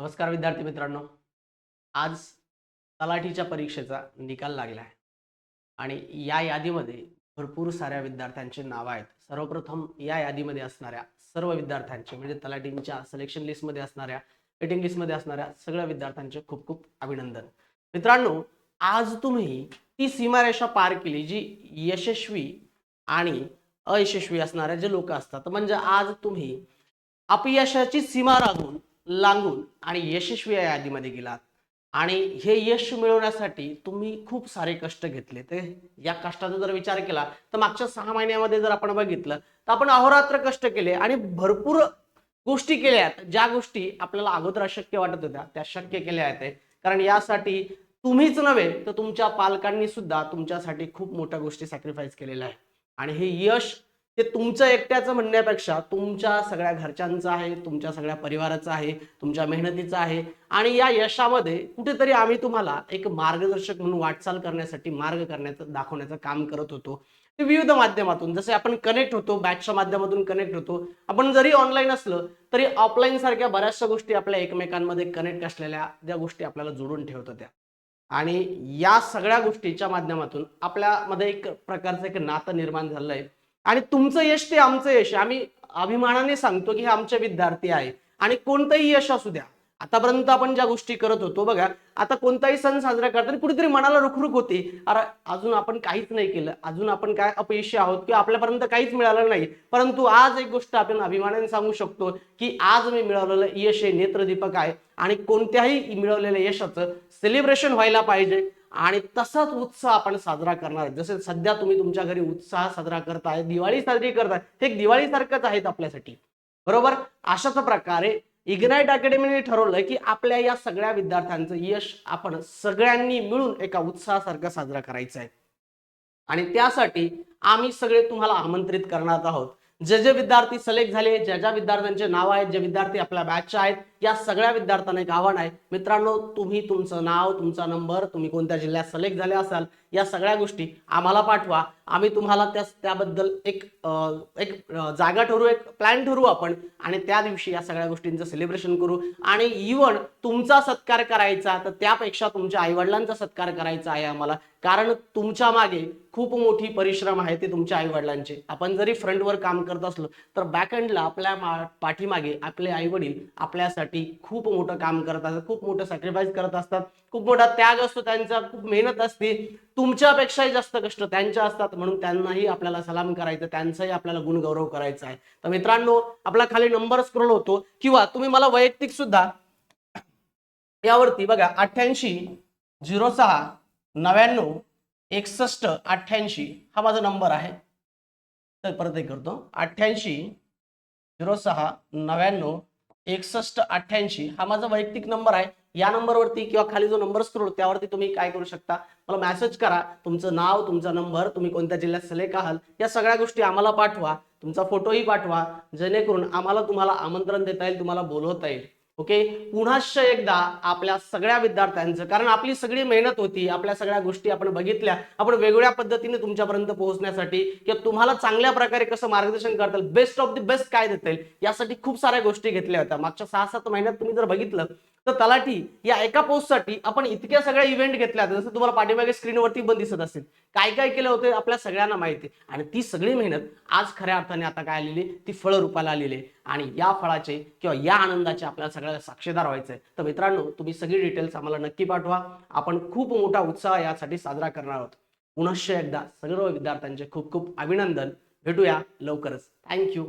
नमस्कार विद्यार्थी मित्रांनो. आज तलाठीच्या परीक्षेचा निकाल लागला आहे. आणि या यादीमध्ये भरपूर साऱ्या विद्यार्थ्यांची नावं आहेत. सर्वप्रथम या यादीमध्ये असणाऱ्या सर्व विद्यार्थ्यांचे म्हणजे तलाठींच्या सिलेक्शन लिस्टमध्ये असणाऱ्या वेटिंग लिस्टमध्ये असणाऱ्या सगळ्या विद्यार्थ्यांचे खूप खूप अभिनंदन. मित्रांनो आज तुम्ही ती सीमारेषा पार केली जी यशस्वी आणि अयशस्वी असणाऱ्या जे लोक असतात. म्हणजे आज तुम्ही अपयशाची सीमा राखून लांगून आणि यशस्वी या यादीमध्ये गेलात. आणि हे यश मिळवण्यासाठी तुम्ही खूप सारे कष्ट घेतले. ते या कष्टाचा जर विचार केला तर मागच्या सहा महिन्यामध्ये जर आपण बघितलं तर आपण अहोरात्र कष्ट केले आणि भरपूर गोष्टी केल्या आहेत. ज्या गोष्टी आपल्याला अगोदर अशक्य वाटत होत्या त्या शक्य केल्या आहेत. कारण यासाठी तुम्हीच नव्हे तर तुमच्या पालकांनी सुद्धा तुमच्यासाठी खूप मोठ्या गोष्टी सॅक्रिफाईस केलेल्या आहे आणि हे यश ते तुमचं एकट्याचं म्हणण्यापेक्षा तुमच्या सगळ्या घरच्यांचं आहे तुमच्या सगळ्या परिवाराचं आहे तुमच्या मेहनतीचं आहे आणि या यशामध्ये कुठेतरी आम्ही तुम्हाला एक मार्गदर्शक म्हणून वाटचाल करण्यासाठी मार्ग करण्याचं दाखवण्याचं काम करत होतो. ते विविध माध्यमातून जसे आपण कनेक्ट होतो बॅचच्या माध्यमातून कनेक्ट होतो. आपण जरी ऑनलाईन असलं तरी ऑफलाईन सारख्या बऱ्याचशा गोष्टी आपल्या एकमेकांमध्ये कनेक्ट असलेल्या त्या गोष्टी आपल्याला जोडून ठेवत होत्या आणि या सगळ्या गोष्टीच्या माध्यमातून आपल्यामध्ये एक प्रकारचं एक नातं निर्माण झालं आहे आणि तुमचं यश ते आमचं यश आहे. आम्ही अभिमानाने सांगतो की हे आमचे विद्यार्थी आहे. आणि कोणतंही यश असू द्या. आतापर्यंत आपण ज्या गोष्टी करत होतो बघा आता कोणताही सण साजरा करताना कुठेतरी मनाला रुखरुख होती. अरे अजून आपण काहीच नाही केलं. अजून आपण काय अपयशी आहोत किंवा आपल्यापर्यंत काहीच मिळालं नाही. परंतु आज एक गोष्ट आपण अभिमानाने सांगू शकतो की आज मी मिळवलेलं यश हे नेत्रदीपक आहे. आणि कोणत्याही मिळवलेल्या यशाचं सेलिब्रेशन व्हायला पाहिजे. आणि तसाच उत्साह आपण साजरा करणार आहे. जसे सध्या तुम्ही तुमच्या घरी उत्साह साजरा करताय दिवाळी साजरी करताय हे एक दिवाळीसारखंच आहेत आपल्यासाठी. बरोबर? अशाच प्रकारे इग्नाइट अकॅडमीने ठरवलं की आपल्या या सगळ्या विद्यार्थ्यांचं यश आपण सगळ्यांनी मिळून एका उत्साहासारखं साजरा करायचं आहे आणि त्यासाठी आम्ही सगळे तुम्हाला आमंत्रित करणार आहोत. जे जे विद्यार्थी सिलेक्ट झाले ज्या ज्या विद्यार्थ्यांचे नाव आहेत जे विद्यार्थी आपल्या बॅचच्या आहेत या सगळ्या विद्यार्थ्यांना एक आव्हान आहे. मित्रांनो तुम्ही तुमचं नाव तुमचा नंबर तुम्ही कोणत्या जिल्ह्यात सिलेक्ट झाले असाल या सगळ्या गोष्टी आम्हाला पाठवा. आम्ही तुम्हाला त्या त्याबद्दल एक एक जागा ठरवू एक प्लॅन ठरवू आपण. आणि त्या दिवशी या सगळ्या गोष्टींचं सेलिब्रेशन करू. आणि इव्हन तुमचा सत्कार करायचा तर त्यापेक्षा तुमच्या आईवडिलांचा सत्कार करायचा आहे आम्हाला. कारण तुमच्या मागे खूप मोठी परिश्रम आहे ते तुमच्या आईवडिलांचे. आपण जरी फ्रंटवर काम करत असलो तर बॅक आपल्या पाठीमागे आपले आईवडील आपल्यासाठी खूप मोठं काम करत असतात खूप मोठं सॅक्रिफाईस करत असतात खूप मोठा त्याग असतो त्यांचा खूप मेहनत असते. तुमच्यापेक्षाही जास्त कष्ट त्यांच्या असतात म्हणून त्यांनाही आपल्याला सलाम करायचं त्यांचाही आपल्याला गुणगौरव करायचा आहे. तर मित्रांनो आपला खाली नंबर स्क्रोल होतो किंवा तुम्ही मला वैयक्तिक सुद्धा यावरती बघा अठ्ठ्याऐंशी झिरो सहा नव्याण्णव एकसष्ट अठ्ठ्याऐंशी हा माझा नंबर आहे. तर परत एक करतो. अठ्ठ्याऐंशी झिरो सहा नव्याण्णव एकसष्ट अठ्ठ्याऐंशी हा माझा वैयक्तिक नंबर आहे. या नंबरवरती किंवा खाली जो नंबर स्क्रोल त्यावरती तुम्ही काय करू शकता? मला मेसेज करा. तुमचं नाव तुमचा नंबर तुम्ही कोणत्या जिल्ह्यात सिलेक्ट आहात या सगळ्या गोष्टी आम्हाला पाठवा. तुमचा फोटोही पाठवा. जेणेकरून आम्हाला तुम्हाला आमंत्रण देता येईल तुम्हाला बोलवता येईल. ओके? पुन्हाच एकदा आपल्या सगळ्या विद्यार्थ्यांचं कारण आपली सगळी मेहनत होती आपल्या सगळ्या गोष्टी आपण बघितल्या आपण वेगवेगळ्या पद्धतीने तुमच्यापर्यंत पोहोचण्यासाठी किंवा तुम्हाला चांगल्या प्रकारे कसं मार्गदर्शन करता येईल बेस्ट ऑफ द बेस्ट काय देता येईल यासाठी खूप साऱ्या गोष्टी घेतल्या होत्या. मागच्या सहा सात महिन्यात तुम्ही जर बघितलं तर तलाठी या एका पोस्टसाठी आपण इतक्या सगळ्या इव्हेंट घेतल्या जसं तुम्हाला पाठीमागे स्क्रीनवरती पण दिसत असेल. काय काय केलं होतं आपल्या सगळ्यांना माहिती आणि ती सगळी मेहनत आज खऱ्या अर्थाने आता काय आलेली ती फळ रूपाला आलेली आहे. आणि या फळाचे किंवा या आनंदाचे आपल्याला सगळ्याला साक्षीदार व्हायचं आहे. तर मित्रांनो तुम्ही सगळी डिटेल्स आम्हाला नक्की पाठवा. आपण खूप मोठा उत्साह यासाठी साजरा करणार आहोत. पुनश्च एकदा सर्व विद्यार्थ्यांचे खूप खूप अभिनंदन. भेटूया लवकरच. थँक्यू